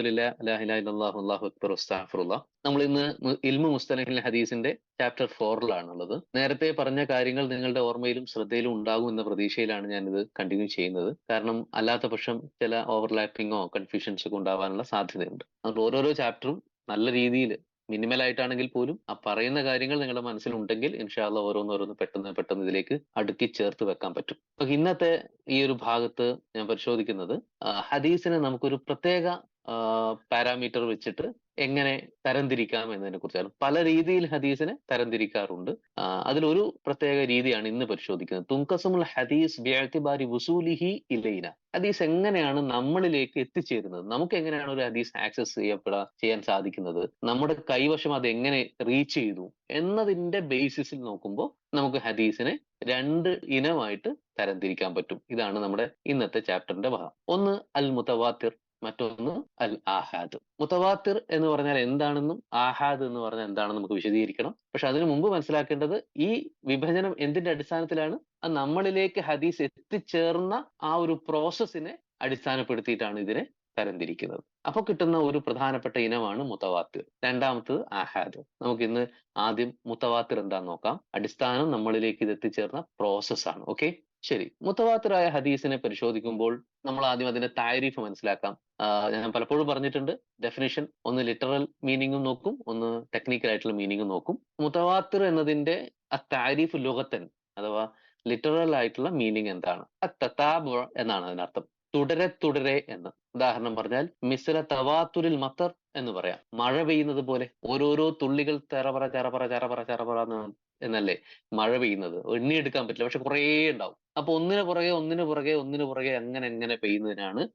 അലഹമുല്ല അള്ളാഹു അക്ബർ ഉസ്താഫുള്ള നമ്മൾ ഇന്ന് ഇൽമു മുസ്തലഹിൽ ഹദീസിന്റെ ചാപ്റ്റർ ഫോറിലാണുള്ളത് നേരത്തെ പറഞ്ഞ കാര്യങ്ങൾ നിങ്ങളുടെ ഓർമ്മയിലും ശ്രദ്ധയിലും ഉണ്ടാകും എന്ന പ്രതീക്ഷയിലാണ് ഞാനിത് കണ്ടിന്യൂ ചെയ്യുന്നത്. കാരണം അല്ലാത്ത പക്ഷം ചില ഓവർലാപ്പിങ്ങോ കൺഫ്യൂഷൻസ് ഒക്കെ ഉണ്ടാവാനുള്ള സാധ്യതയുണ്ട്. അതുകൊണ്ട് ഓരോരോ ചാപ്റ്ററും നല്ല രീതിയിൽ മിനിമൽ ആയിട്ടാണെങ്കിൽ പോലും ആ പറയുന്ന കാര്യങ്ങൾ നിങ്ങളുടെ മനസ്സിലുണ്ടെങ്കിൽ ഇൻഷാല്ല ഓരോന്നോരോന്ന് പെട്ടെന്ന് പെട്ടെന്ന് ഇതിലേക്ക് അടുക്കി ചേർത്ത് വെക്കാൻ പറ്റും. അപ്പൊ ഇന്നത്തെ ഈ ഒരു ഭാഗത്ത് ഞാൻ പരിശോധിക്കുന്നത് ഹദീസിനെ നമുക്കൊരു പ്രത്യേക പാരാമീറ്റർ വെച്ചിട്ട് എങ്ങനെ തരംതിരിക്കാം എന്നതിനെ കുറിച്ചാണ്. പല രീതിയിൽ ഹദീസിനെ തരംതിരിക്കാറുണ്ട്. അതിലൊരു പ്രത്യേക രീതിയാണ് ഇന്ന് പരിശോധിക്കുന്നത്. തുങ്കസമുൽ ഹദീസ് ബിഅത്തിബാരി വസൂലിഹി ഇലൈന. ഹദീസ് എങ്ങനെയാണ് നമ്മളിലേക്ക് എത്തിച്ചേരുന്നത്? നമുക്ക് എങ്ങനെയാണ് ഒരു ഹദീസ് ആക്സസ് ചെയ്യപ്പെടാ ചെയ്യാൻ സാധിക്കുന്നത്? നമ്മുടെ കൈവശം അത് എങ്ങനെ റീച്ച് ചെയ്തു എന്നതിന്റെ ബേസിസിൽ നോക്കുമ്പോൾ നമുക്ക് ഹദീസിനെ രണ്ട് ഇനമായിട്ട് തരംതിരിക്കാൻ പറ്റും. ഇതാണ് നമ്മുടെ ഇന്നത്തെ ചാപ്റ്ററിന്റെ ഭാഗം. ഒന്ന് അൽ മുത്തവാത്തിർ മറ്റൊന്ന് അൽ ആഹാദ്. മുത്തവാത്തിർ എന്ന് പറഞ്ഞാൽ എന്താണെന്നും ആഹാദ് എന്ന് പറഞ്ഞാൽ എന്താണെന്നും നമുക്ക് വിശദീകരിക്കണം. പക്ഷെ അതിനു മുമ്പ് മനസ്സിലാക്കേണ്ടത് ഈ വിഭജനം എന്തിന്റെ അടിസ്ഥാനത്തിലാണ്? അത് നമ്മളിലേക്ക് ഹദീസ് എത്തിച്ചേർന്ന ആ ഒരു പ്രോസസ്സിനെ അടിസ്ഥാനപ്പെടുത്തിയിട്ടാണ് ഇതിനെ തരംതിരിക്കുന്നത്. അപ്പൊ കിട്ടുന്ന ഒരു പ്രധാനപ്പെട്ട ഇനമാണ് മുത്തവാത്തിർ. രണ്ടാമത്തത് ആഹാദ്. നമുക്ക് ഇന്ന് ആദ്യം മുത്തവാത്തിർ എന്താന്ന് നോക്കാം. അടിസ്ഥാനം നമ്മളിലേക്ക് ഇത് എത്തിച്ചേർന്ന പ്രോസസ്സാണ്. ഓക്കെ? ശരി. മുത്തവാത്തിറായ ഹദീസിനെ പരിശോധിക്കുമ്പോൾ നമ്മൾ ആദ്യം അതിന്റെ താരീഫ് മനസ്സിലാക്കാം. ഞാൻ പലപ്പോഴും പറഞ്ഞിട്ടുണ്ട് ഡെഫിനിഷൻ ഒന്ന് ലിറ്ററൽ മീനിങ്ങും നോക്കും ഒന്ന് ടെക്നിക്കൽ ആയിട്ടുള്ള മീനിങ്ങും നോക്കും. മുത്തവാത്തിർ എന്നതിന്റെ ആ താരീഫ് ലുഗത്തൻ അഥവാ ലിറ്ററൽ ആയിട്ടുള്ള മീനിങ് എന്താണ്? എന്നാണ് അതിനർത്ഥം. തുടരെ തുടരെ എന്ന്. ഉദാഹരണം പറഞ്ഞാൽ മിസ്ര തവാത്തുരിൽ മത്തർ എന്ന് പറയാം. മഴ പെയ്യുന്നത് പോലെ ഓരോരോ തുള്ളികൾ ചെറപറ ചെറപറ ചെറപറ ചെറപറ എന്നല്ലേ? മഴ പെയ്യുന്നത്. എണ്ണിയെടുക്കാൻ പറ്റില്ല. പക്ഷെ കുറേ ഉണ്ടാവും. അപ്പൊ ഒന്നിനു പുറകെ ഒന്നിനു പുറകെ ഒന്നിനു പുറകെ അങ്ങനെ എങ്ങനെ പെയ്യുന്നതിനാണ്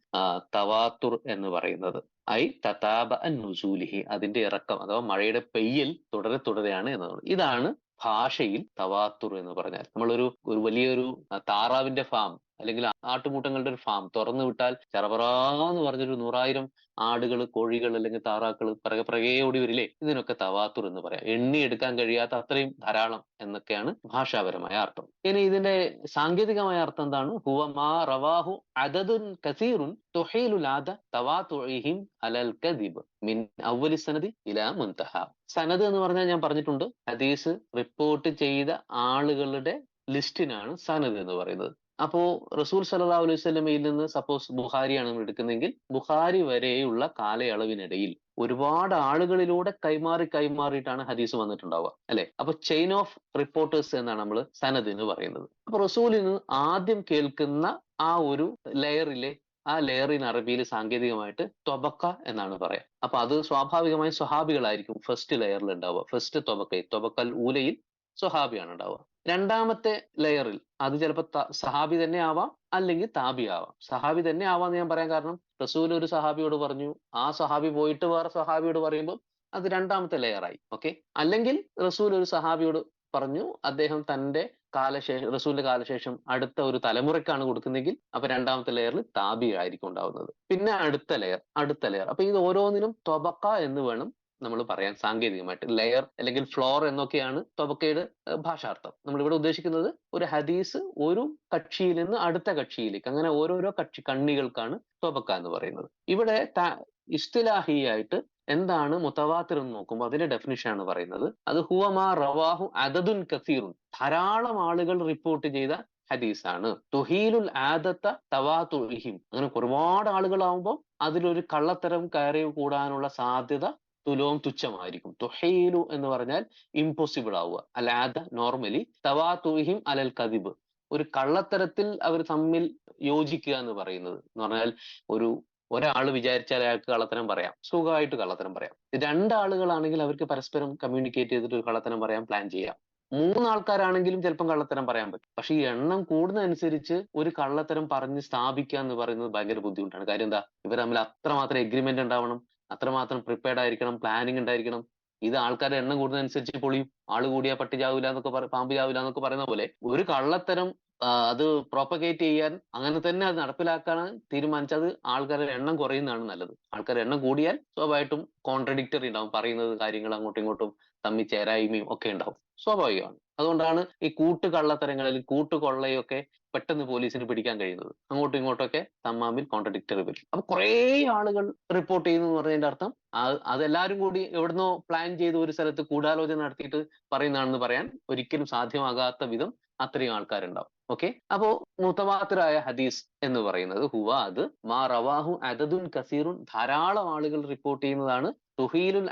തവാത്തുർ എന്ന് പറയുന്നത്. ഐ തതാബ നുസൂലിഹി. അതിന്റെ ഇറക്കം അഥവാ മഴയുടെ പെയ്യൽ തുടരെ തുടരെയാണ് എന്നതാണ്. ഇതാണ് ഭാഷയിൽ തവാത്തുർ എന്ന് പറഞ്ഞാൽ. നമ്മളൊരു ഒരു വലിയൊരു താറാവിന്റെ ഫാം അല്ലെങ്കിൽ ആട്ടുകൂട്ടങ്ങളുടെ ഒരു ഫാം തുറന്നു വിട്ടാൽ ചറപറാന്ന് പറഞ്ഞൊരു നൂറായിരം ആടുകൾ കോഴികൾ അല്ലെങ്കിൽ താറാക്കൾ പിറകെ പിറകെ ഓടി വരില്ലേ? ഇതിനൊക്കെ തവാത്തുർ എന്ന് പറയാം. എണ്ണി എടുക്കാൻ കഴിയാത്ത അത്രയും ധാരാളം എന്നൊക്കെയാണ് ഭാഷാപരമായ അർത്ഥം. ഇനി ഇതിന്റെ സാങ്കേതികമായ അർത്ഥം എന്താണ്? ഹുവ മാ റവാഹു അദദുൻ കസീറുൻ അലൽ മിൻ സനദി ഇലാ സനദ് എന്ന് പറഞ്ഞാൽ ഞാൻ പറഞ്ഞിട്ടുണ്ട്. ഹദീസ് റിപ്പോർട്ട് ചെയ്ത ആളുകളുടെ ലിസ്റ്റിനാണ് സനദ് എന്ന് പറയുന്നത്. അപ്പോ റസൂൽ സല്ലാ അലൈഹി സ്വലമയിൽ നിന്ന് സപ്പോസ് ബുഖാരിയാണ് നമ്മൾ എടുക്കുന്നെങ്കിൽ ബുഖാരി വരെയുള്ള കാലയളവിനിടയിൽ ഒരുപാട് ആളുകളിലൂടെ കൈമാറി കൈമാറിയിട്ടാണ് ഹദീസ് വന്നിട്ടുണ്ടാവുക അല്ലെ? അപ്പൊ ചെയിൻ ഓഫ് റിപ്പോർട്ടേഴ്സ് എന്നാണ് നമ്മൾ സനദ് എന്ന് പറയുന്നത്. അപ്പൊ റസൂലിൽ നിന്ന് ആദ്യം കേൾക്കുന്ന ആ ഒരു ലെയറിലെ ആ ലെയറിന് അറബിയിൽ സാങ്കേതികമായിട്ട് തൊബക്ക എന്നാണ് പറയാം. അപ്പൊ അത് സ്വാഭാവികമായും സ്വഹാബികളായിരിക്കും ഫസ്റ്റ് ലെയറിൽ ഉണ്ടാവുക. ഫസ്റ്റ് തൊബക്കയിൽ തൊബക്കൽ ഊലയിൽ സ്വഹാബിയാണ് ഉണ്ടാവുക. രണ്ടാമത്തെ ലെയറിൽ അത് ചിലപ്പോൾ സഹാബി തന്നെ ആവാം അല്ലെങ്കിൽ താബി ആവാം. സഹാബി തന്നെ ആവാന്ന് ഞാൻ പറയാൻ കാരണം റസൂൽ ഒരു സഹാബിയോട് പറഞ്ഞു ആ സഹാബി പോയിട്ട് വേറെ സഹാബിയോട് പറയുമ്പോൾ അത് രണ്ടാമത്തെ ലെയറായി ഓക്കെ അല്ലെങ്കിൽ റസൂൽ ഒരു സഹാബിയോട് പറഞ്ഞു അദ്ദേഹം തന്റെ കാലശേഷം റസൂലിന്റെ കാലശേഷം അടുത്ത ഒരു തലമുറയ്ക്കാണ് കൊടുക്കുന്നതെങ്കിൽ അപ്പൊ രണ്ടാമത്തെ ലെയറിൽ താബി ആയിരിക്കും ഉണ്ടാവുന്നത്. പിന്നെ അടുത്ത ലെയർ അടുത്ത ലെയർ അപ്പൊ ഇത് ഓരോന്നിനും തൊബക്ക എന്ന് വേണം നമ്മൾ പറയാൻ സാങ്കേതികമായിട്ട്. ലെയർ അല്ലെങ്കിൽ ഫ്ലോർ എന്നൊക്കെയാണ് തൊബക്കയുടെ ഭാഷാർത്ഥം. നമ്മൾ ഇവിടെ ഉദ്ദേശിക്കുന്നത് ഒരു ഹദീസ് ഒരു കക്ഷിയിൽ നിന്ന് അടുത്ത കക്ഷിയിലേക്ക് അങ്ങനെ ഓരോരോ കക്ഷി കണ്ണികൾക്കാണ് തൊബക്ക എന്ന് പറയുന്നത്. ഇവിടെ ഇസ്തിലാഹിയായിട്ട് എന്താണ് മുത്തവാത്തിർ എന്ന് നോക്കുമ്പോൾ അതിന്റെ ഡെഫിനിഷൻ ആണ് പറയുന്നത്. അത് ഹുവമാ റവാഹു അദദുൻ കസീറുൻ. ധാരാളം ആളുകൾ റിപ്പോർട്ട് ചെയ്ത ഹദീസാണ്. തുഹീലുൽ ആദത്ത തവാതുഹിം അങ്ങനെ ഒരുപാട് ആളുകളാവുമ്പോൾ അതിലൊരു കള്ളത്തരം കയറി കൂടാനുള്ള സാധ്യത തുലവും തുച്ഛമായിരിക്കും. തുഹീലു എന്ന് പറഞ്ഞാൽ ഇമ്പോസിബിൾ ആവുക. അല്ലാതെ നോർമലി തവാ തവാതുഹിം അലൽ കദിബ്. ഒരു കള്ളത്തരത്തിൽ അവർ തമ്മിൽ യോജിക്കുക എന്ന് പറയുന്നത് എന്ന് പറഞ്ഞാൽ ഒരു ഒരാൾ വിചാരിച്ചാൽ അയാൾക്ക് കള്ളത്തരം പറയാം. സുഖമായിട്ട് കള്ളത്തരം പറയാം. രണ്ടാളുകളാണെങ്കിൽ അവർക്ക് പരസ്പരം കമ്മ്യൂണിക്കേറ്റ് ചെയ്തിട്ട് ഒരു കള്ളത്തരം പറയാൻ പ്ലാൻ ചെയ്യാം. മൂന്നാൾക്കാരാണെങ്കിലും ചിലപ്പം കള്ളത്തരം പറയാൻ പറ്റും. പക്ഷെ ഈ എണ്ണം കൂടുന്നതനുസരിച്ച് ഒരു കള്ളത്തരം പറഞ്ഞ് സ്ഥാപിക്കുക എന്ന് പറയുന്നത് ഭയങ്കര ബുദ്ധിമുട്ടാണ്. കാര്യം എന്താ? ഇവർ തമ്മിൽ അത്രമാത്രം എഗ്രിമെന്റ് ഉണ്ടാവണം. അത്രമാത്രം പ്രിപ്പയർഡ് ആയിരിക്കണം പ്ലാനിങ് ഉണ്ടായിരിക്കണം. ഇത് ആൾക്കാരുടെ എണ്ണം കൂടുന്നതനുസരിച്ച് പൊളിയും. ആൾ കൂടിയാ പട്ടി ചാവില്ല എന്നൊക്കെ പാമ്പ് ചാവില്ല എന്നൊക്കെ പറയുന്ന പോലെ ഒരു കള്ളത്തരം അത് പ്രൊപ്പഗേറ്റ് ചെയ്യാൻ അങ്ങനെ തന്നെ അത് നടപ്പിലാക്കാൻ തീരുമാനിച്ചത്. ആൾക്കാരുടെ എണ്ണം കുറയുന്നതാണ് നല്ലത്. ആൾക്കാരുടെ എണ്ണം കൂടിയാൽ സ്വാഭാവികമായിട്ടും കോൺട്രഡിക്ടറി ഉണ്ടാവും. പറയുന്നത് കാര്യങ്ങൾ അങ്ങോട്ടും ഇങ്ങോട്ടും തമ്മിൽ ചേരായ്മയും ഒക്കെ ഉണ്ടാവും. സ്വാഭാവികമാണ്. അതുകൊണ്ടാണ് ഈ കൂട്ടുകള്ളത്തരങ്ങളിൽ കൂട്ടുകൊള്ളയൊക്കെ പെട്ടെന്ന് പോലീസിന് പിടിക്കാൻ കഴിയുന്നത്. അങ്ങോട്ടും ഇങ്ങോട്ടൊക്കെ തമ്മാമിൽ കോൺട്രഡിക്ടറി വരും. അപ്പൊ കുറേ ആളുകൾ റിപ്പോർട്ട് ചെയ്യുന്നു എന്ന് പറഞ്ഞതിന്റെ അർത്ഥം അതെല്ലാരും കൂടി എവിടുന്നോ പ്ലാൻ ചെയ്ത് ഒരു സ്ഥലത്ത് ഗൂഢാലോചന നടത്തിയിട്ട് പറയുന്നതാണെന്ന് പറയാൻ ഒരിക്കലും സാധ്യമാകാത്ത വിധം അത്രയും ആൾക്കാരുണ്ടാവും. ഓക്കെ അപ്പോ മുത്തവാത്തിറായ ഹദീസ് എന്ന് പറയുന്നത് ഹുവ മാ റവാഹു അദദുൻ കസീറുൻ ധാരാളം ആളുകൾ റിപ്പോർട്ട് ചെയ്യുന്നതാണ് തുഹീലുൽ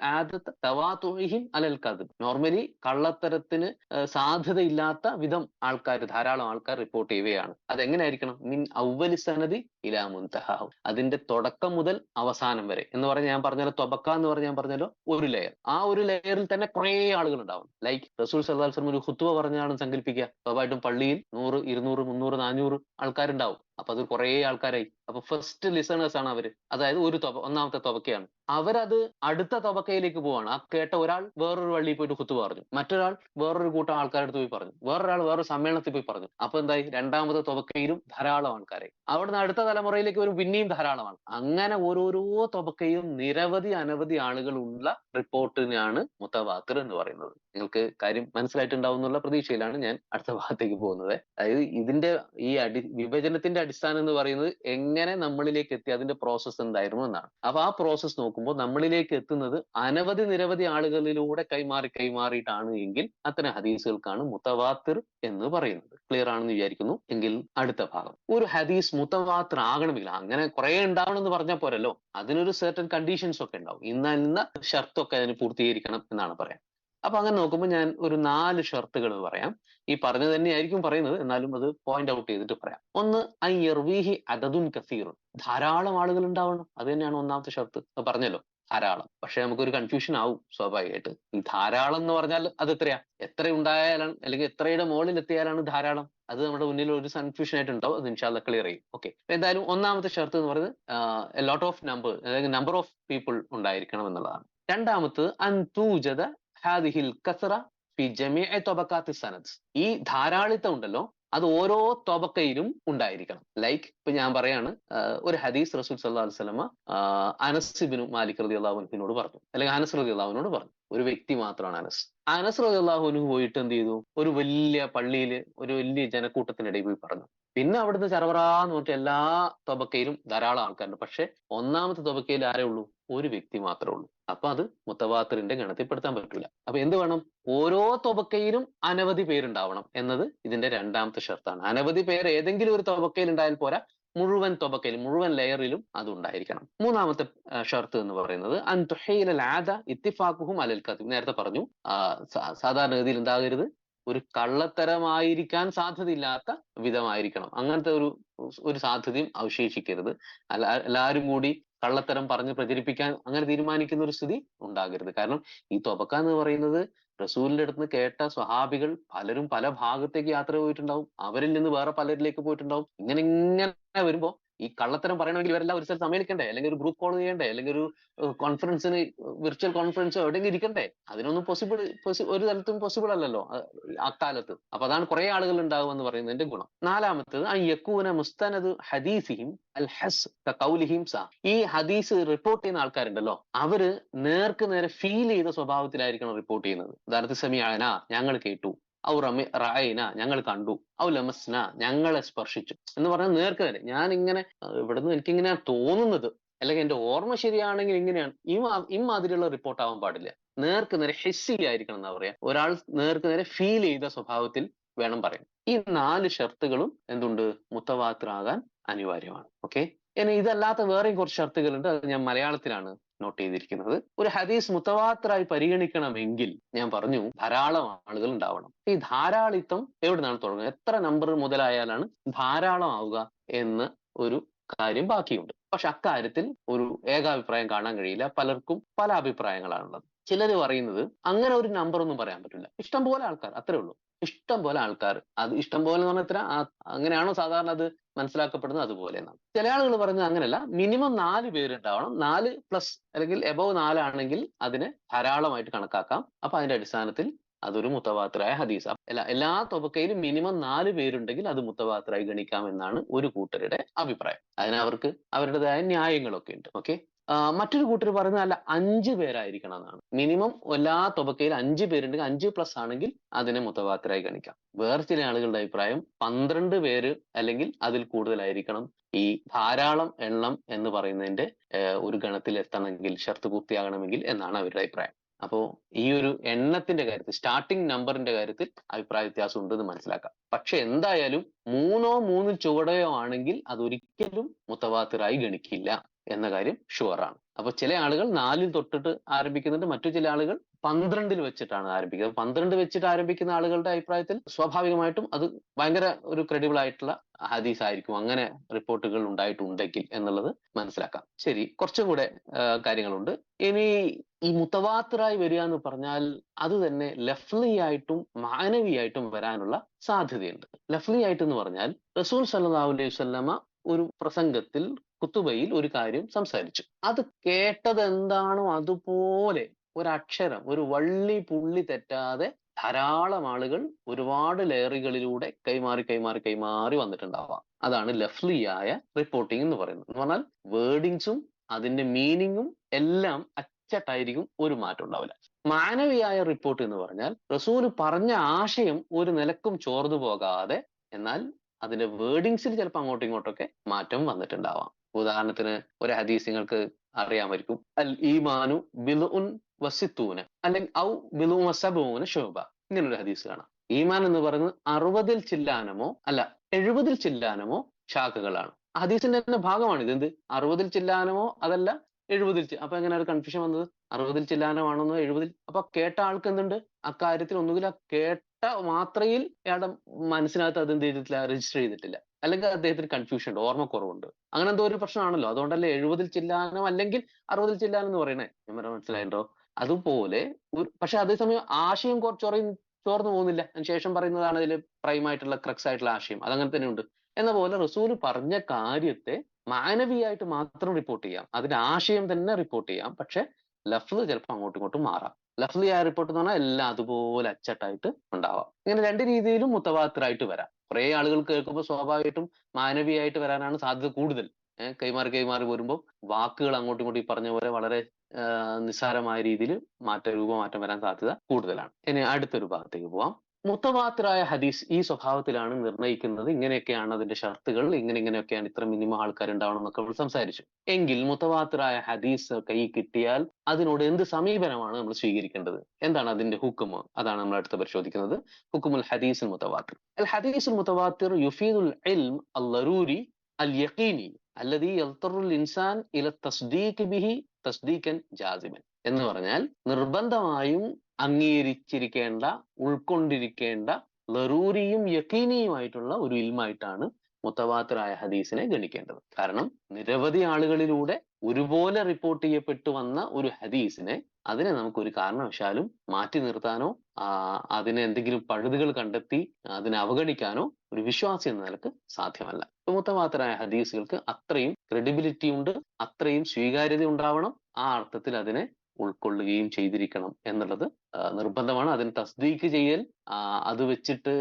തവാതുഹിം അലൽ കദ് നോർമലി കള്ളത്തരത്തിന് സാധ്യതയില്ലാത്ത വിധം ആൾക്കാർ ധാരാളം ആൾക്കാർ റിപ്പോർട്ട് ചെയ്യുകയാണ്. അതെങ്ങനെയായിരിക്കണം? മിൻ ഔവലി സനദി ഇലാ മുൻതഹാഹു. അതിന്റെ തുടക്കം മുതൽ അവസാനം വരെ. എന്ന് പറഞ്ഞ ഞാൻ പറഞ്ഞാലോ തൊബക്ക എന്ന് പറഞ്ഞ ഞാൻ പറഞ്ഞല്ലോ ഒരു ലെയർ ആ ഒരു ലെയറിൽ തന്നെ കുറെ ആളുകൾ ഉണ്ടാവും. ലൈക്ക് റസൂൽ സല്ലാ വസ്ലം ഒരു ഹുത്തുവ പറഞ്ഞാണ് സങ്കല്പിക്കുക. സ്വാഭാവികമായിട്ടും പള്ളിയിൽ നൂറ് ഇരുന്നൂറ് മുന്നൂറ് നാനൂറ് ആൾക്കാരുണ്ടാവും. അപ്പൊ അത് കുറെ ആൾക്കാരായി. അപ്പൊ ഫസ്റ്റ് ലിസണേഴ്സ് ആണ് അവർ. അതായത് ഒരു ഒന്നാമത്തെ തുവക്കയാണ്. അവരത് അടുത്ത തുവക്കയിലേക്ക് പോവാണ്. ആ കേട്ട ഒരാൾ വേറൊരു വള്ളിയിൽ പോയിട്ട് കുത്തു പറഞ്ഞു മറ്റൊരാൾ വേറൊരു കൂട്ടം ആൾക്കാരുടെ അടുത്ത് പോയി പറഞ്ഞു. വേറൊരാൾ വേറൊരു സമ്മേളനത്തിൽ പോയി പറഞ്ഞു. അപ്പൊ എന്തായി? രണ്ടാമത്തെ തുവക്കയിലും ധാരാളം ആൾക്കാരായി. അവിടുന്ന് അടുത്ത തലമുറയിലേക്ക് വരും പിന്നെയും ധാരാളമാണ്. അങ്ങനെ ഓരോരോ തുവക്കയും നിരവധി അനവധി ആളുകളുള്ള റിപ്പോർട്ടിനാണ് മുത്തവാത്തിർ എന്ന് പറയുന്നത്. നിങ്ങൾക്ക് കാര്യം മനസ്സിലായിട്ടുണ്ടാവും എന്നുള്ള പ്രതീക്ഷയിലാണ് ഞാൻ അടുത്ത ഭാഗത്തേക്ക് പോകുന്നത്. അതായത് ഇതിന്റെ ഈ അടി വിഭജനത്തിന്റെ അടിസ്ഥാനം എന്ന് പറയുന്നത് എങ്ങനെ നമ്മളിലേക്ക് എത്തി അതിന്റെ പ്രോസസ്സ് എന്തായിരുന്നു എന്നാണ്. അപ്പൊ ആ പ്രോസസ്സ് നോക്കുമ്പോൾ നമ്മളിലേക്ക് എത്തുന്നത് അനവധി നിരവധി ആളുകളിലൂടെ കൈമാറി കൈമാറിയിട്ടാണ് എങ്കിൽ അത്തരം ഹദീസുകൾക്കാണ് മുത്തവാത്തിർ എന്ന് പറയുന്നത്. ക്ലിയർ ആണെന്ന് വിചാരിക്കുന്നു. എങ്കിൽ അടുത്ത ഭാഗം. ഒരു ഹദീസ് മുത്തവാത്തിർ ആകണമെങ്കിൽ അങ്ങനെ കുറെ ഉണ്ടാവണം എന്ന് പറഞ്ഞാൽ പോരല്ലോ. അതിനൊരു സെർട്ടൻ കണ്ടീഷൻസ് ഒക്കെ ഉണ്ടാവും. ഇന്ന ഇന്ന ഷർത്തൊക്കെ അതിന് പൂർത്തീകരിക്കണം എന്നാണ് പറയാം. അപ്പൊ അങ്ങനെ നോക്കുമ്പോൾ ഞാൻ ഒരു നാല് ഷർത്തുകൾ പറയാം. ഈ പറഞ്ഞു തന്നെയായിരിക്കും പറയുന്നത്. എന്നാലും അത് പോയിന്റ് ഔട്ട് ചെയ്തിട്ട് പറയാം. ഒന്ന് ഐ അയ്യർവീഹി അതതുൻ കസീറും ധാരാളം ആളുകൾ ഉണ്ടാവണം. അത് തന്നെയാണ് ഒന്നാമത്തെ ഷർത്ത്. പറഞ്ഞല്ലോ ധാരാളം. പക്ഷെ നമുക്കൊരു കൺഫ്യൂഷൻ ആവും സ്വാഭാവികമായിട്ട്. ഈ ധാരാളം എന്ന് പറഞ്ഞാൽ അത് എത്രയാ? എത്ര ഉണ്ടായാലാണ് അല്ലെങ്കിൽ എത്രയുടെ മുകളിൽ എത്തിയാലാണ് ധാരാളം? അത് നമ്മുടെ മുന്നിൽ ഒരു കൺഫ്യൂഷൻ ആയിട്ട് ഉണ്ടാവും. അത് ഇൻഷാല്ല ക്ലിയർ ചെയ്യും. ഓക്കെ എന്തായാലും ഒന്നാമത്തെ ഷർത്ത് എന്ന് പറയുന്നത് ലോട്ട് ഓഫ് നമ്പർ അതായത് നമ്പർ ഓഫ് പീപ്പിൾ ഉണ്ടായിരിക്കണം എന്നുള്ളതാണ്. രണ്ടാമത്തത് അൻതൂജത ഹാദിഹിൽ കസറ ഫി ജമീഅ തൊബക്കാത്തി സനദ്. ഈ ധാരാളിത്തം ഉണ്ടല്ലോ അത് ഓരോ തൊബക്കയിലും ഉണ്ടായിരിക്കണം. ലൈക്ക് ഇപ്പൊ ഞാൻ പറയാണ് ഒരു ഹദീസ് റസൂൽ സല്ലാ അനസ് അനസിബിനു മാലിക് റതി അള്ളാഹുനോട് പറഞ്ഞു. അല്ലെങ്കിൽ അനസ് റതി അള്ളാഹുനോട് പറഞ്ഞു. ഒരു വ്യക്തി മാത്രമാണ് അനസ്. അനസ് റതി അള്ളാഹുനു പോയിട്ട് എന്ത് ചെയ്തു? ഒരു വലിയ പള്ളിയിൽ ഒരു വലിയ ജനക്കൂട്ടത്തിനിടയിൽ പോയി പറഞ്ഞു. പിന്നെ അവിടുന്ന് ചറവറാന്ന് പറഞ്ഞിട്ട് എല്ലാ തൊബക്കയിലും ധാരാളം ആൾക്കാരുണ്ട്. പക്ഷെ ഒന്നാമത്തെ തൊബക്കയിൽ ആരേ ഉള്ളൂ? ഒരു വ്യക്തി മാത്രമേ ഉള്ളൂ. അപ്പൊ അത് മുത്തവാത്തറിന്റെ ഗണത്തിൽപ്പെടുത്താൻ പറ്റൂല. അപ്പൊ എന്ത് വേണം? ഓരോ തൊബക്കയിലും അനവധി പേരുണ്ടാവണം എന്നത് ഇതിന്റെ രണ്ടാമത്തെ ഷർത്താണ്. അനവധി പേർ ഏതെങ്കിലും ഒരു തൊബക്കയിൽ ഉണ്ടായാൽ പോരാ. മുഴുവൻ തുവക്കയിലും മുഴുവൻ ലെയറിലും അത് ഉണ്ടായിരിക്കണം. മൂന്നാമത്തെ ഷർത്ത് എന്ന് പറയുന്നത് അൻതുഹയിലാദ ഇത്തിഫാഖുഹും അലൽ കത്തിബ് നേരത്തെ പറഞ്ഞു സാധാരണ സാധാരണഗതിയിൽ ഉണ്ടാകരുത് ഒരു കള്ളത്തരമായിരിക്കാൻ സാധ്യതയില്ലാത്ത വിധമായിരിക്കണം. അങ്ങനത്തെ ഒരു ഒരു സാധ്യതയും അവശേഷിക്കരുത്. അല്ല എല്ലാവരും കൂടി കള്ളത്തരം പറഞ്ഞ് പ്രചരിപ്പിക്കാൻ അങ്ങനെ തീരുമാനിക്കുന്ന ഒരു സ്ഥിതി ഉണ്ടാകരുത്. കാരണം ഈ തൊബക്ക എന്ന് പറയുന്നത് റസൂലിന്റെ അടുത്ത് നിന്ന് കേട്ട സ്വഹാബികൾ പലരും പല ഭാഗത്തേക്ക് യാത്ര പോയിട്ടുണ്ടാവും. അവരിൽ നിന്ന് വേറെ പലരിലേക്ക് പോയിട്ടുണ്ടാവും. ഇങ്ങനെ ഇങ്ങനെ വരുമ്പോ ഈ കള്ളത്തരം പറയണമെങ്കിൽ ഇവരെല്ലാം ഒരു സ്ഥലത്ത് സമ്മേളിക്കണ്ടേ? അല്ലെങ്കിൽ ഒരു ഗ്രൂപ്പ് കോൾ ചെയ്യണ്ടേ? അല്ലെങ്കിൽ ഒരു കോൺഫറൻസിന് വിർച്വൽ കോൺഫറൻസോ എവിടെയെങ്കിലും ഇരിക്കണ്ടേ? അതിനൊന്നും പോസിബിൾ ഒരു തലത്തും പോസിബിൾ അല്ലല്ലോ അക്കാലത്ത്. അപ്പൊ അതാണ് കുറെ ആളുകൾ ഉണ്ടാവും എന്ന് പറയുന്നതിന്റെ ഗുണം. നാലാമത്തത് ആ യക്കൂന മുസ്തനദ് ഹദീസിയും അൽ ഹസ് കൗലിഹിം സ. ഈ ഹദീസ് റിപ്പോർട്ട് ചെയ്യുന്ന ആൾക്കാരുണ്ടല്ലോ അവർ നേർക്ക് നേരെ ഫീൽ ചെയ്ത സ്വഭാവത്തിലായിരിക്കണം റിപ്പോർട്ട് ചെയ്യുന്നത്. ഉദാഹരണത്തിന് സെമിയാന ഞങ്ങൾ കേട്ടു. ഔ റമി ഞങ്ങൾ കണ്ടു. ഔ ലമസ്ന ഞങ്ങളെ സ്പർശിച്ചു. എന്ന് പറഞ്ഞാൽ നേർക്ക് നേരെ ഞാൻ ഇങ്ങനെ ഇവിടുന്ന് എനിക്കിങ്ങനെ തോന്നുന്നത്. അല്ലെങ്കിൽ എന്റെ ഓർമ്മ ശരിയാണെങ്കിൽ ഇങ്ങനെയാണ്. ഈ ഇമാതിരിയുള്ള റിപ്പോർട്ട് ആവാൻ പാടില്ല. നേർക്ക് നേരെ ഹെസ്സി ആയിരിക്കണം എന്നാ പറയാ. ഒരാൾ നേർക്ക് നേരെ ഫീൽ ചെയ്ത സ്വഭാവത്തിൽ വേണം പറയാൻ. ഈ നാല് ഷർത്തുകളും എന്തുണ്ട്? മുത്തവാത്രാകാൻ അനിവാര്യമാണ്. ഓക്കെ ഇനി ഇതല്ലാത്ത വേറെയും കുറച്ച് ഷർത്തുകളുണ്ട്. അത് ഞാൻ മലയാളത്തിലാണ് നോട്ട് ചെയ്തിരിക്കുന്നത്. ഒരു ഹദീസ് മുത്തവാത്തറായി പരിഗണിക്കണമെങ്കിൽ ഞാൻ പറഞ്ഞു ധാരാളം ആളുകൾ ഉണ്ടാവണം. ഈ ധാരാളിത്തം എവിടെ നിന്നാണ് തുടങ്ങുന്നത്? എത്ര നമ്പർ മുതലായാലാണ് ധാരാളം ആവുക എന്ന് ഒരു കാര്യം ബാക്കിയുണ്ട്. പക്ഷെ അക്കാര്യത്തിൽ ഒരു ഏകാഭിപ്രായം കാണാൻ കഴിയില്ല. പലർക്കും പല അഭിപ്രായങ്ങളാണുള്ളത്. ചിലർ പറയുന്നത് അങ്ങനെ ഒരു നമ്പർ ഒന്നും പറയാൻ പറ്റില്ല. ഇഷ്ടം പോലെ ആൾക്കാർ അത്രേ ഉള്ളൂ. ഇഷ്ടം പോലെ ആൾക്കാർ. അത് ഇഷ്ടം പോലെ എന്ന് പറഞ്ഞാൽ അങ്ങനെയാണോ സാധാരണ അത് മനസ്സിലാക്കപ്പെടുന്നത്? അതുപോലെ എന്നാണ് ചില ആളുകൾ പറയുന്നത് അങ്ങനെയല്ല. മിനിമം നാല് പേരുണ്ടാവണം. നാല് പ്ലസ് അല്ലെങ്കിൽ എബവ് നാലാണെങ്കിൽ അതിനെ ധാരാളമായിട്ട് കണക്കാക്കാം. അപ്പൊ അതിന്റെ അടിസ്ഥാനത്തിൽ അതൊരു മുത്തവാത്തരായ ഹദീസ്. അല്ല എല്ലാ തൊബക്കയിലും മിനിമം നാല് പേരുണ്ടെങ്കിൽ അത് മുത്തവാത്തരായി ഗണിക്കാം എന്നാണ് ഒരു കൂട്ടരുടെ അഭിപ്രായം. അതിനവർക്ക് അവരുടേതായ ന്യായങ്ങളൊക്കെ ഉണ്ട്. ഓക്കെ മറ്റൊരു കൂട്ടർ പറയുന്നത് അല്ല അഞ്ച് പേരായിരിക്കണം എന്നാണ്. മിനിമം എല്ലാ തുകയിൽ അഞ്ച് പേരുണ്ടെങ്കിൽ അഞ്ച് പ്ലസ് ആണെങ്കിൽ അതിനെ മുത്തവാത്തരായി ഗണിക്കാം. വേറെ ചില ആളുകളുടെ അഭിപ്രായം പന്ത്രണ്ട് പേര് അല്ലെങ്കിൽ അതിൽ കൂടുതലായിരിക്കണം. ഈ ധാരാളം എണ്ണം എന്ന് പറയുന്നതിന്റെ ഒരു ഗണത്തിൽ എത്തണമെങ്കിൽ ഷർത്ത് പൂർത്തിയാകണമെങ്കിൽ എന്നാണ് അവരുടെ അഭിപ്രായം. അപ്പോ ഈ ഒരു എണ്ണത്തിന്റെ കാര്യത്തിൽ സ്റ്റാർട്ടിംഗ് നമ്പറിന്റെ കാര്യത്തിൽ അഭിപ്രായ വ്യത്യാസം ഉണ്ടെന്ന് മനസ്സിലാക്കാം. പക്ഷെ എന്തായാലും മൂന്നോ മൂന്ന് ചുവടയോ ആണെങ്കിൽ അതൊരിക്കലും മുത്തവാത്തിറായി ഗണിക്കില്ല. എന്ന കാര്യം ഷുവർ ആണ്. അപ്പൊ ചില ആളുകൾ നാലിൽ തൊട്ടിട്ട് ആരംഭിക്കുന്നുണ്ട് മറ്റു ചില ആളുകൾ പന്ത്രണ്ടിൽ വെച്ചിട്ടാണ് ആരംഭിക്കുന്നത്. പന്ത്രണ്ട് വെച്ചിട്ട് ആരംഭിക്കുന്ന ആളുകളുടെ അഭിപ്രായത്തിൽ സ്വാഭാവികമായിട്ടും അത് ഭയങ്കര ഒരു ക്രെഡിബിൾ ആയിട്ടുള്ള ഹദീസ് ആയിരിക്കും. അങ്ങനെ റിപ്പോർട്ടുകൾ ഉണ്ടായിട്ടുണ്ടെങ്കിൽ എന്നുള്ളത് മനസ്സിലാക്കാം. ശരി കുറച്ചും കൂടെ കാര്യങ്ങളുണ്ട്. ഇനി ഈ മുത്തവാത്തറായി വരിക എന്ന് പറഞ്ഞാൽ അത് തന്നെ ലഫ്ലി ആയിട്ടും മാനവിയായിട്ടും വരാനുള്ള സാധ്യതയുണ്ട്. ലഫ്ലി ആയിട്ട് എന്ന് പറഞ്ഞാൽ റസൂൽ സല്ലാ അലൈഹി വസല്ലമ ഒരു പ്രസംഗത്തിൽ കുത്തുബയിൽ ഒരു കാര്യം സംസാരിച്ചു. അത് കേട്ടത് എന്താണോ അതുപോലെ ഒരക്ഷരം ഒരു വള്ളി പുള്ളി തെറ്റാതെ ധാരാളം ആളുകൾ ഒരുപാട് ലെയറുകളിലൂടെ കൈമാറി കൈമാറി കൈമാറി വന്നിട്ടുണ്ടാവാം. അതാണ് ലഫ്ലിയായ റിപ്പോർട്ടിംഗ് എന്ന് പറയുന്നത്. എന്ന് പറഞ്ഞാൽ വേർഡിങ്സും അതിന്റെ മീനിങ്ങും എല്ലാം അച്ചട്ടായിരിക്കും ഒരു മാറ്റം ഉണ്ടാവില്ല. മാനവിയായ റിപ്പോർട്ട് എന്ന് പറഞ്ഞാൽ റസൂൽ പറഞ്ഞ ആശയം ഒരു നിലക്കും ചോർന്നു പോകാതെ എന്നാൽ അതിന്റെ വേർഡിങ്സിൽ ചിലപ്പോൾ അങ്ങോട്ടും ഇങ്ങോട്ടൊക്കെ മാറ്റം വന്നിട്ടുണ്ടാവാം. ഉദാഹരണത്തിന് ഒരു ഹദീസ് നിങ്ങൾക്ക് അറിയാമായിരിക്കും. അൽ ഈമാനു ബിലുൻ വസിത്തൂന അല്ലെങ്കിൽ ഔ ബിലു വസബൂന ശോഭ ഇങ്ങനൊരു ഹദീസ് കാണാം. ഈമാൻ എന്ന് പറയുന്നത് അറുപതിൽ ചില്ലാനമോ അല്ല എഴുപതിൽ ചില്ലാനമോ ശാഖകളാണ്. ഹദീസിന്റെ തന്നെ ഭാഗമാണ് ഇത് എന്ത് അറുപതിൽ ചില്ലാനമോ അതല്ല എഴുപതിൽ അപ്പൊ ഒരു കൺഫ്യൂഷൻ വന്നത്? അറുപതിൽ ചില്ലാനമാണെന്നോ എഴുപതിൽ? അപ്പൊ കേട്ട ആൾക്ക് എന്തുണ്ട്? അക്കാര്യത്തിൽ ഒന്നുകിൽ ആ കേട്ട മാത്രയിൽ അയാളുടെ മനസ്സിനകത്ത് അത് എന്ത് ചെയ്തിട്ടില്ല രജിസ്റ്റർ ചെയ്തിട്ടില്ല. അല്ലെങ്കിൽ അദ്ദേഹത്തിന് കൺഫ്യൂഷൻ ഉണ്ട് ഓർമ്മക്കുറവുണ്ട്. അങ്ങനെ എന്തോ ഒരു പ്രശ്നമാണല്ലോ. അതുകൊണ്ടല്ലേ എഴുപതിൽ ചില്ലാനം അല്ലെങ്കിൽ അറുപതിൽ ചില്ലാനം എന്ന് പറയണേ ഞാൻ മനസ്സിലായിട്ടോ അതുപോലെ പക്ഷെ അതേസമയം ആശയം കുറച്ച് ചൊറയും ചോർന്നു പോകുന്നില്ല. അതിനുശേഷം പറയുന്നതാണ് പ്രൈം ആയിട്ടുള്ള ക്രക്സ് ആയിട്ടുള്ള ആശയം. അതങ്ങനെ തന്നെ ഉണ്ട് എന്ന പോലെ റസൂൽ പറഞ്ഞ കാര്യത്തെ മാനവിയായിട്ട് മാത്രം റിപ്പോർട്ട് ചെയ്യാം. അതിന്റെ ആശയം തന്നെ റിപ്പോർട്ട് ചെയ്യാം. പക്ഷെ ലഫ്ല് ചിലപ്പോൾ അങ്ങോട്ടും ഇങ്ങോട്ടും മാറാം. ലഫ്ലി ആയ റിപ്പോർട്ട് എന്ന് പറഞ്ഞാൽ എല്ലാം അതുപോലെ അച്ചട്ടായിട്ട് ഉണ്ടാവാം. ഇങ്ങനെ രണ്ട് രീതിയിലും മുത്തവാത്തരായിട്ട് വരാം. കുറെ ആളുകൾ കേൾക്കുമ്പോൾ സ്വാഭാവികമായിട്ടും മാനവിയായിട്ട് വരാനാണ് സാധ്യത കൂടുതൽ. കൈമാറി കൈമാറി വരുമ്പോൾ വാക്കുകൾ അങ്ങോട്ടും ഇങ്ങോട്ടും പറഞ്ഞ പോലെ വളരെ നിസ്സാരമായ രീതിയിൽ മാറ്റ രൂപമാറ്റം വരാൻ സാധ്യത കൂടുതലാണ്. ഇനി അടുത്തൊരു ഭാഗത്തേക്ക് പോവാം. മുത്തവാത്തരായ ഹദീസ് ഈ സ്വഭാവത്തിലാണ് നിർണയിക്കുന്നത് ഇങ്ങനെയൊക്കെയാണ് അതിന്റെ ഷർത്തുകൾ. ഇങ്ങനെ ഇങ്ങനെയൊക്കെയാണ് ഇത്ര മിനിമം ആൾക്കാർ ഉണ്ടാവണം എന്നൊക്കെ നമ്മൾ സംസാരിച്ചു. എങ്കിൽ മുത്തവാത്തരായ ഹദീസ് കൈ കിട്ടിയാൽ അതിനോട് എന്ത് സമീപനമാണ് നമ്മൾ സ്വീകരിക്കേണ്ടത്? എന്താണ് അതിന്റെ ഹുക്കുമ്? അതാണ് നമ്മൾ അടുത്ത് പരിശോധിക്കുന്നത്. ഹുക്കുമുൽ ഹദീസ് മുത്തവാത്തിർ. അൽ ഹദീസ് മുത്തവാത്തിർ യുഫീദുൽ ഇൽം അൽ ലറൂരി അൽ യഖീനി അല്ലദീ യൽത്തറുൽ ഇൻസാൻ ഇല തസ്ദീഖ് ബിഹി തസ്ദീഖൻ ജാസിമൻ എന്ന് പറഞ്ഞാൽ നിർബന്ധമായും അംഗീകരിച്ചിരിക്കേണ്ട ഉൾക്കൊണ്ടിരിക്കേണ്ട ലറൂരിയും യക്കീനിയുമായിട്ടുള്ള ഒരു ഇൽമായിട്ടാണ് മുത്തവാത്തറായ ഹദീസിനെ ഗണിക്കേണ്ടത്. കാരണം നിരവധി ആളുകളിലൂടെ ഒരുപോലെ റിപ്പോർട്ട് ചെയ്യപ്പെട്ടു വന്ന ഒരു ഹദീസിനെ അതിനെ നമുക്ക് ഒരു കാരണവശാലും മാറ്റി നിർത്താനോ അതിനെ എന്തെങ്കിലും പഴുതുകൾ കണ്ടെത്തി അതിനെ അവഗണിക്കാനോ ഒരു വിശ്വാസി എന്ന നിലയ്ക്ക് സാധ്യമല്ല. മുത്തവാത്തരായ ഹദീസുകൾക്ക് അത്രയും ക്രെഡിബിലിറ്റി ഉണ്ട് അത്രയും സ്വീകാര്യത ഉണ്ടാവണം. ആ അർത്ഥത്തിൽ അതിനെ ഉൾക്കൊള്ളുകയും ചെയ്തിരിക്കണം എന്നുള്ളത് നിർബന്ധമാണ്. അതിന് തസ്ദീക്ക് ചെയ്യൽ അത് വെച്ചിട്ട്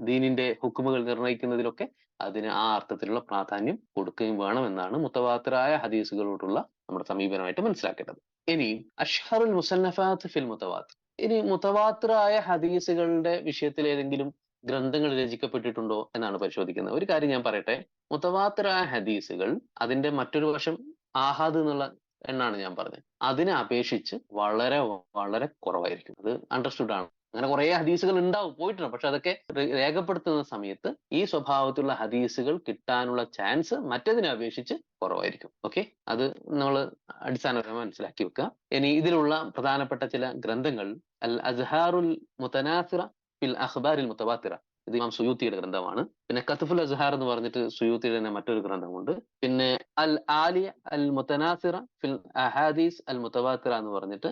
ദീനിന്റെ ഹുക്കുമുകൾ നിർണയിക്കുന്നതിലൊക്കെ അതിന് ആ അർത്ഥത്തിലുള്ള പ്രാധാന്യം കൊടുക്കുകയും വേണമെന്നാണ് മുത്തവാത്തരായ ഹദീസുകളോടുള്ള നമ്മുടെ സമീപനമായിട്ട് മനസ്സിലാക്കേണ്ടത്. ഇനി അഷ്ഹറുൽ മുസന്നഫാത്ത് ഫിൽ മുത്തവാത്ത്. ഇനി മുത്തവാത്തറായ ഹദീസുകളുടെ വിഷയത്തിൽ ഏതെങ്കിലും ഗ്രന്ഥങ്ങൾ രചിക്കപ്പെട്ടിട്ടുണ്ടോ എന്നാണ് പരിശോധിക്കുന്നത്. ഒരു കാര്യം ഞാൻ പറയട്ടെ. മുത്തവാത്തറായ ഹദീസുകൾ അതിന്റെ മറ്റൊരു വശം ആഹാദ് എന്നുള്ള എന്നാണ് ഞാൻ പറഞ്ഞത്. അതിനെ അപേക്ഷിച്ച് വളരെ വളരെ കുറവായിരിക്കും. അത് അണ്ടർസ്റ്റുഡ് ആണ്. അങ്ങനെ കുറെ ഹദീസുകൾ ഉണ്ടാവും പോയിട്ടുണ്ട്. പക്ഷെ അതൊക്കെ രേഖപ്പെടുത്തുന്ന സമയത്ത് ഈ സ്വഭാവത്തിലുള്ള ഹദീസുകൾ കിട്ടാനുള്ള ചാൻസ് മറ്റതിനെ അപേക്ഷിച്ച് കുറവായിരിക്കും. ഓക്കെ? അത് നമ്മൾ അടിസ്ഥാനപരമായി മനസ്സിലാക്കി വെക്കുക. ഇനി ഇതിലുള്ള പ്രധാനപ്പെട്ട ചില ഗ്രന്ഥങ്ങൾ അൽ അസ്ഹാറുൽ മുത്തനാസിറ ഫിൽ അഖ്ബാരിൽ മുത്തവാത്തിറ ഇത് ഇമാം സുയൂത്തിയുടെ ഗ്രന്ഥമാണ്. പിന്നെ കത്തുഫുൽ അസ്ഹാർ എന്ന് പറഞ്ഞിട്ട് സുയൂത്തിയുടെ തന്നെ മറ്റൊരു ഗ്രന്ഥമുണ്ട്. പിന്നെ അൽ ആലിയ അൽ മുത്തനാസിറ ഫിൽ അഹാദീസ് അൽ മുത്തവാത്തിറ എന്ന് പറഞ്ഞിട്ട്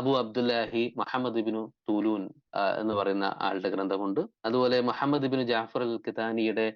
അബു അബ്ദുല്ലാഹി മുഹമ്മദ് ഇബിനു തൂലൂൻ എന്ന് പറയുന്ന ആളുടെ ഗ്രന്ഥമുണ്ട്. അതുപോലെ മുഹമ്മദ് ബിൻ ജാഫർ അൽ കിതാനിയുടെ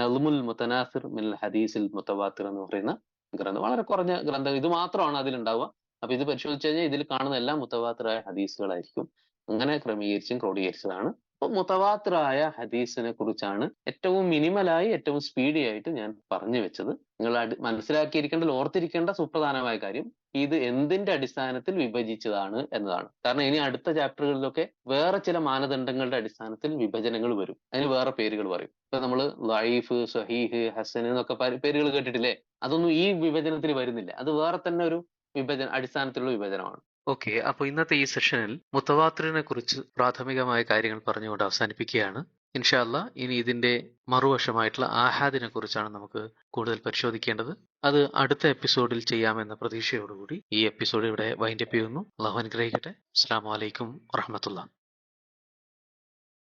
നൽമുൽ മുത്തനാസിർ മിൽ ഹദീസിൽ മുത്തവാത്തിർ എന്ന് പറയുന്ന ഗ്രന്ഥം. വളരെ കുറഞ്ഞ ഗ്രന്ഥം. ഇത് മാത്രമാണ് അതിലുണ്ടാവുക. അപ്പൊ ഇത് പരിശോധിച്ചു കഴിഞ്ഞാൽ ഇതിൽ കാണുന്ന എല്ലാ മുത്തവാത്തിറായ ഹദീസുകളായിരിക്കും. അങ്ങനെ ക്രമീകരിച്ചും ക്രോഡീകരിച്ചതാണ്. അപ്പൊ മുതവാത്രായ ഹദീസിനെ കുറിച്ചാണ് ഏറ്റവും മിനിമലായി ഏറ്റവും സ്പീഡി ആയിട്ട് ഞാൻ പറഞ്ഞു വെച്ചത്. നിങ്ങൾ മനസ്സിലാക്കിയിരിക്കേണ്ട ഓർത്തിരിക്കേണ്ട സുപ്രധാനമായ കാര്യം ഇത് എന്തിന്റെ അടിസ്ഥാനത്തിൽ വിഭജിച്ചതാണ് എന്നതാണ്. കാരണം ഇനി അടുത്ത ചാപ്റ്ററുകളിലൊക്കെ വേറെ ചില മാനദണ്ഡങ്ങളുടെ അടിസ്ഥാനത്തിൽ വിഭജനങ്ങൾ വരും. അതിന് വേറെ പേരുകൾ പറയും. ഇപ്പൊ നമ്മൾ ലൈഫ് സഹീഹ് ഹസൻ എന്നൊക്കെ പേരുകൾ കേട്ടിട്ടില്ലേ? അതൊന്നും ഈ വിഭജനത്തിൽ വരുന്നില്ല. അത് വേറെ തന്നെ ഒരു വിഭജന അടിസ്ഥാനത്തിലുള്ള വിഭജനമാണ്. ഓക്കെ അപ്പൊ ഇന്നത്തെ ഈ സെഷനിൽ മുത്തവാത്തിറിനെ കുറിച്ച് പ്രാഥമികമായ കാര്യങ്ങൾ പറഞ്ഞുകൊണ്ട് അവസാനിപ്പിക്കുകയാണ്. ഇൻഷാല്ല ഇനി ഇതിന്റെ മറുവശമായിട്ടുള്ള ആഹാദിനെ കുറിച്ചാണ് നമുക്ക് കൂടുതൽ പരിശോധിക്കേണ്ടത്. അത് അടുത്ത എപ്പിസോഡിൽ ചെയ്യാമെന്ന പ്രതീക്ഷയോടുകൂടി ഈ എപ്പിസോഡ് ഇവിടെ വൈൻഡപ്പ് ചെയ്യുന്നു. അള്ളാഹു അനുഗ്രഹിക്കട്ടെ. അസ്സാം വലൈക്കും വറഹമത്തുള്ള.